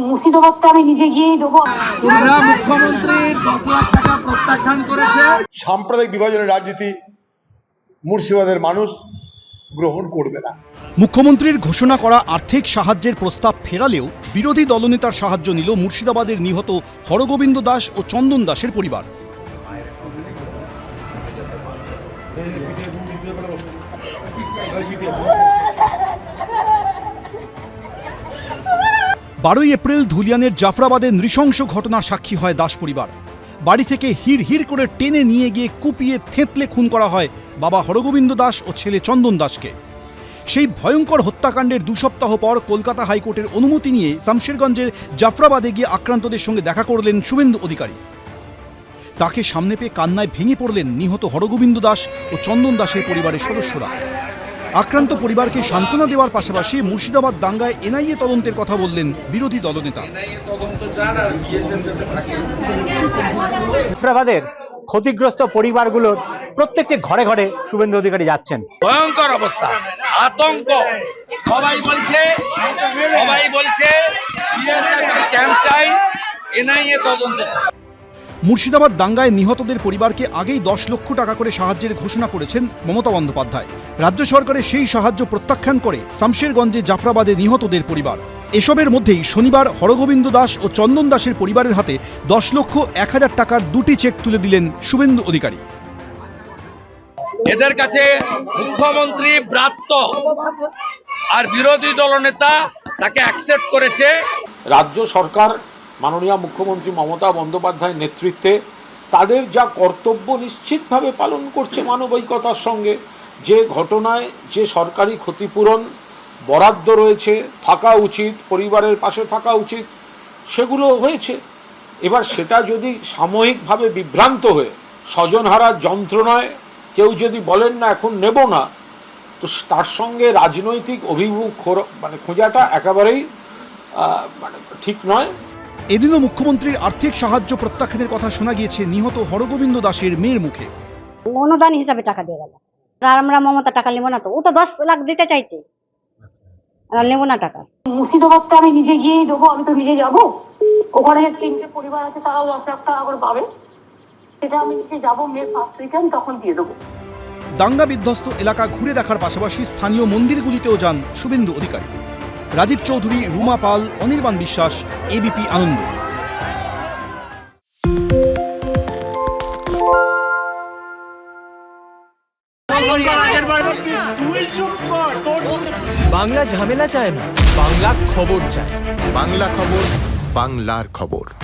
মুর্শিদাবাদটা আমি নিজে গিয়েই দেবো। মুখ্যমন্ত্রীর দশ লাখ টাকা প্রত্যাখ্যান করেছে। সাম্প্রদায়িক বিভাজনের রাজনীতি মুর্শিদাবাদের মানুষ গ্রহণ করবে না। মুখ্যমন্ত্রীর ঘোষণা করা আর্থিক সাহায্যের প্রস্তাব ফেরালেও বিরোধী দলনেতার সাহায্য নিল মুর্শিদাবাদের নিহত হরগোবিন্দ দাস ও চন্দন দাসের পরিবার। বারোই এপ্রিল ধুলিয়ানের জাফরাবাদে নৃশংস ঘটনার সাক্ষী হয় দাস পরিবার। বাড়ি থেকে হিড় হিড় করে টেনে নিয়ে গিয়ে কুপিয়ে থেঁতলে খুন করা হয় বাবা হরগোবিন্দ দাস ও ছেলে চন্দন দাসকে। সেই ভয়ঙ্কর হত্যাকাণ্ডের দু সপ্তাহ পর কলকাতা হাইকোর্টের অনুমতি নিয়ে শামশেরগঞ্জের জাফরাবাদে গিয়ে আক্রান্তদের সঙ্গে দেখা করলেন শুভেন্দু অধিকারী। তাকে সামনে পেয়ে কান্নায় ভেঙে পড়লেন নিহত হরগোবিন্দ দাস ও চন্দন দাসের পরিবারের সদস্যরা। আক্রান্ত পরিবারকে সান্ত্বনা দেওয়ার পাশাপাশি মুর্শিদাবাদ দাঙ্গায় এনআইএ তদন্তের কথা বললেন বিরোধী দলনেতা। মুর্শিদাবাদের ক্ষতিগ্রস্ত পরিবারগুলোর প্রত্যেকটি ঘরে ঘরে শুভেন্দু অধিকারী যাচ্ছেন। ভয়ঙ্কর অবস্থা আতঙ্ক। সবাই বলছে সবাই বলছে ক্যাম্প চাই এনআইএ তদন্ত। মুর্শিদাবাদ দাঙ্গায় নিহতদের পরিবারকে আগেই দশ লক্ষ টাকা করে সাহায্যের ঘোষণা করেছেন মমতা বন্দ্যোপাধ্যায়। রাজ্য সরকারের সেই সাহায্য প্রত্যাখ্যান করে শামশেরগঞ্জে জাফরাবাদে নিহতদের পরিবার। এসবের মধ্যেই শনিবার হরগোবিন্দ দাস ও চন্দন দাসের পরিবারের হাতে দশ লক্ষ এক হাজার টাকার দুটি চেক তুলে দিলেন শুভেন্দু অধিকারী। এদের কাছে মুখ্যমন্ত্রী ব্রাত্য আর বিরোধী দলনেতা তাকে অ্যাকসেপ্ট করেছে। রাজ্য সরকার মাননীয় মুখ্যমন্ত্রী মমতা বন্দ্যোপাধ্যায়ের নেতৃত্বে তাদের যা কর্তব্য নিশ্চিতভাবে পালন করছে মানবিকতার সঙ্গে, যে ঘটনায় যে সরকারি ক্ষতিপূরণ বরাদ্দ রয়েছে, থাকা উচিত, পরিবারের পাশে থাকা উচিত সেগুলো হয়েছে। এবার সেটা যদি সাময়িকভাবে বিভ্রান্ত হয়ে স্বজনহারার যন্ত্রণায় কেউ যদি বলেন না, এখন নেব না, তো তার সঙ্গে রাজনৈতিক অভিমুখ মানে খোঁজাটা একেবারেই মানে ঠিক নয়। এদিনও মুখ্যমন্ত্রীর আর্থিক সাহায্য প্রত্যাখ্যানের কথা শোনা গিয়েছে নিহত হরগোবিন্দ দাসের মেয়ের মুখে। অনুদান হিসাবে টাকা দিয়ে গেল। আর আমরা মমতা টাকা নেব না তো। ও তো দশ লাখ দিতে চাইছে। আর নেব না টাকা। মুর্শিদাবাদটা আমি নিজে গিয়েই দেবো আমি তো নিজে যাব। ওখানে তিনটে পরিবার আছে তারাও দশ লাখ টাকা করে পাবে। সেটা আমি নিজে যাব মেয়ের ফার্স্ট উইকেন্ড তখন দিয়ে দেবো। দাঙ্গা বিধ্বস্ত এলাকা ঘুরে দেখার পাশাপাশি স্থানীয় মন্দিরগুলিতেও যান শুভেন্দু অধিকারী। রাজীব চৌধুরী রুমা পাল অনির্বাণ বিশ্বাস এবিপি আনন্দ। বাংলা ঝামেলা চায় না বাংলা খবর চায়। বাংলা খবর বাংলার খবর।